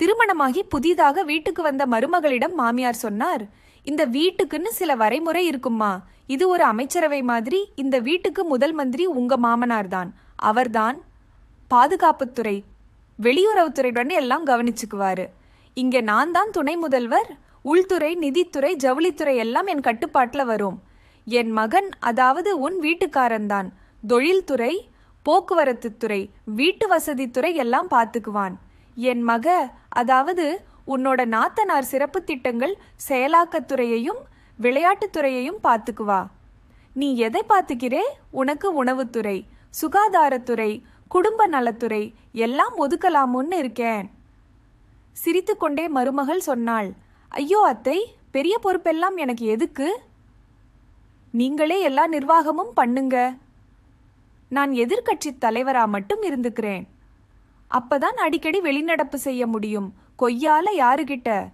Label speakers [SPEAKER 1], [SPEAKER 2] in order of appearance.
[SPEAKER 1] திருமணமாகி புதிதாக வீட்டுக்கு வந்த மருமகளிடம் மாமியார் சொன்னார் இந்த வீட்டுக்குன்னு சில வரைமுறை இருக்கும்மா. இது ஒரு அமைச்சரவை மாதிரி இந்த வீட்டுக்கு முதல் மந்திரி உங்க மாமனார் தான். அவர்தான் பாதுகாப்புத்துறை வெளியுறவுத்துறையுடன் எல்லாம் கவனிச்சுக்குவாரு. இங்க நான் தான் துணை முதல்வர் உள்துறை நிதித்துறை ஜவுளித்துறை எல்லாம் என் கட்டுப்பாட்டில் வரும். என் மகன் அதாவது உன் வீட்டுக்காரன்தான் தொழில்துறை போக்குவரத்து துறை வீட்டு வசதித்துறை எல்லாம் பார்த்துக்குவான். என் மக அதாவது உன்னோட நாத்தனார் சிறப்பு திட்டங்கள் செயலாக்கத்துறையையும் விளையாட்டுத்துறையையும் பார்த்துக்குவா நீ எதை பார்த்துக்கிறே? உனக்கு உணவுத்துறை சுகாதாரத்துறை குடும்ப நலத்துறை எல்லாம் ஒதுக்கலாமுன்னு இருக்கேன். சிரித்துக்கொண்டே மருமகள் சொன்னாள் ஐயோ அத்தை பெரிய பொறுப்பெல்லாம் எனக்கு எதுக்கு? நீங்களே எல்லா நிர்வாகமும் பண்ணுங்க. நான் எதிர்க்கட்சி தலைவரா மட்டும் இருந்துக்கிறேன். அப்பதான் அடிக்கடி வெளிநடப்பு செய்ய முடியும். கொய்யால யாருகிட்ட?